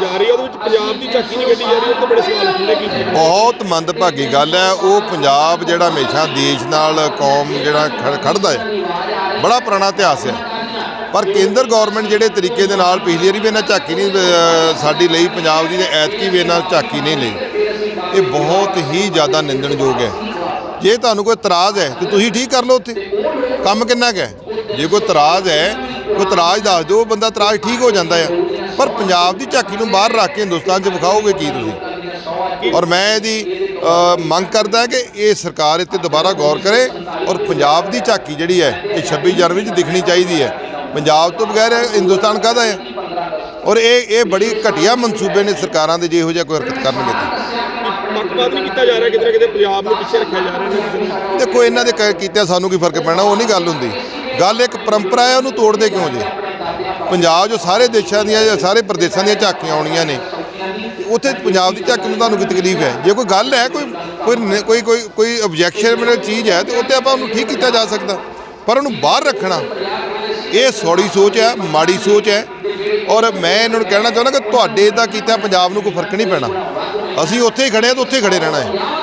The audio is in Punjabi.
ਜਾ ਰਹੀ ਹੈ, ਉਹਦੇ ਵਿੱਚ ਪੰਜਾਬ ਦੀ ਝਾਕੀ ਨਹੀਂ ਕੱਢੀ ਜਾ ਰਹੀ, ਉਹ ਤੇ ਬੜੇ ਸਵਾਲ ਉੱਠਦੇ ਕੀ ਬਹੁਤ ਮੰਦਭਾਗੀ ਗੱਲ ਹੈ, ਉਹ ਪੰਜਾਬ ਜਿਹੜਾ ਹਮੇਸ਼ਾ ਦੇਸ਼ ਨਾਲ ਕੌਮ ਜਿਹੜਾ ਖੜ- ਖੜਦਾ ਹੈ, ਬੜਾ ਪੁਰਾਣਾ ਇਤਿਹਾਸ ਹੈ। ਪਰ ਕੇਂਦਰ ਗਵਰਨਮੈਂਟ ਜਿਹੜੇ ਤਰੀਕੇ ਦੇ ਨਾਲ ਪਿਛਲੀ ਵਾਰੀ ਵੀ ਇਹਨਾਂ ਝਾਕੀ ਨਹੀਂ ਸਾਡੀ ਲਈ ਪੰਜਾਬ ਦੀ ਐਤਕੀ ਵੀ ਇਹਨਾਂ ਝਾਕੀ ਨਹੀਂ ਲਈ, ਇਹ ਬਹੁਤ ਹੀ ਜ਼ਿਆਦਾ ਨਿੰਦਣਯੋਗ ਹੈ। ਜੇ ਤੁਹਾਨੂੰ ਕੋਈ ਇਤਰਾਜ਼ ਹੈ, ਤੇ ਤੁਸੀਂ ਠੀਕ ਕਰ ਲਓ ਉੱਥੇ। ਕੰਮ ਕਿੰਨਾ ਕੁ ਹੈ? ਜੇ ਕੋਈ ਇਤਰਾਜ਼ ਹੈ, ਕੋਈ ਇਤਰਾਜ਼ ਦੱਸ ਦਿਓ, ਉਹ ਬੰਦਾ ਇਤਰਾਜ਼ ਠੀਕ ਹੋ ਜਾਂਦਾ ਹੈ। ਪਰ ਪੰਜਾਬ ਦੀ ਝਾਕੀ ਨੂੰ ਬਾਹਰ ਰੱਖ ਕੇ ਹਿੰਦੁਸਤਾਨ 'ਚ ਵਿਖਾਓਗੇ ਕੀ ਤੁਸੀਂ? ਔਰ ਮੈਂ ਇਹਦੀ ਮੰਗ ਕਰਦਾ ਕਿ ਇਹ ਸਰਕਾਰ ਇੱਥੇ ਦੁਬਾਰਾ ਗੌਰ ਕਰੇ ਔਰ ਪੰਜਾਬ ਦੀ ਝਾਕੀ ਜਿਹੜੀ ਹੈ ਇਹ 26 ਜਨਵਰੀ 'ਚ ਦਿਖਣੀ ਚਾਹੀਦੀ ਹੈ। ਪੰਜਾਬ ਤੋਂ ਬਗੈਰ ਹਿੰਦੁਸਤਾਨ ਕਾਹਦਾ ਹੈ? ਔਰ ਇਹ ਇਹ ਬੜੀ ਘਟੀਆ ਮਨਸੂਬੇ ਨੇ ਸਰਕਾਰਾਂ ਦੇ ਜੇ ਇਹੋ ਜਿਹਾ ਕੋਈ ਹਰਕਤ ਕਰਨਗੇ ਤਾਂ। ਪੱਖਪਾਤ ਨਹੀਂ ਕੀਤਾ ਜਾ ਰਿਹਾ ਕਿਤੇ ਕਿਤੇ ਪੰਜਾਬ ਨੂੰ ਪਿੱਛੇ ਰੱਖਿਆ ਜਾ ਰਿਹਾ ਹੈ। ਦੇਖੋ ਇਹਨਾਂ ਦੇ ਕ- ਕੀਤਿਆਂ ਸਾਨੂੰ ਕੀ ਫ਼ਰਕ ਪੈਣਾ ਉਹ ਨਹੀਂ ਗੱਲ ਹੁੰਦੀ। ਗੱਲ ਇੱਕ ਪਰੰਪਰਾ ਹੈ ਉਹਨੂੰ ਤੋੜਦੇ ਕਿਉਂ ਜੇ? ਪੰਜਾਬ ਜੋ ਸਾਰੇ ਦੇਸ਼ਾਂ ਦੀਆਂ ਜਾਂ ਸਾਰੇ ਪ੍ਰਦੇਸ਼ਾਂ ਦੀਆਂ ਝਾਕੀਆਂ ਆਉਣੀਆਂ ਨੇ ਉੱਥੇ ਪੰਜਾਬ ਦੀ ਝਾਕੀ ਨੂੰ ਤੁਹਾਨੂੰ ਕੀ ਤਕਲੀਫ ਹੈ? ਜੇ ਕੋਈ ਗੱਲ ਹੈ, ਕੋਈ ਕੋਈ ਨ- ਕੋਈ ਕੋਈ ਕੋਈ ਆਬਜੈਕਸ਼ਨ ਚੀਜ਼ ਹੈ, ਤੇ ਉੱਤੇ ਆਪਾਂ ਉਹਨੂੰ ਠੀਕ ਕੀਤਾ ਜਾ ਸਕਦਾ। ਪਰ ਉਹਨੂੰ ਬਾਹਰ ਰੱਖਣਾ, ਇਹ ਸੌੜੀ ਸੋਚ ਹੈ, ਮਾੜੀ ਸੋਚ ਹੈ, ਔਰ ਮੈਂ ਇਹਨਾਂ ਨੂੰ ਕਹਿਣਾ ਚਾਹੁੰਦਾ ਕਿ ਤੁਹਾਡੇ ਦਾ ਕੀਤਾ ਪੰਜਾਬ ਨੂੰ ਕੋਈ ਫ਼ਰਕ ਨਹੀਂ ਪੈਣਾ। ਅਸੀਂ ਉੱਥੇ ਹੀ ਖੜੇ ਹਾਂ ਤੇ ਉੱਥੇ ਹੀ ਖੜੇ ਰਹਿਣਾ ਹੈ।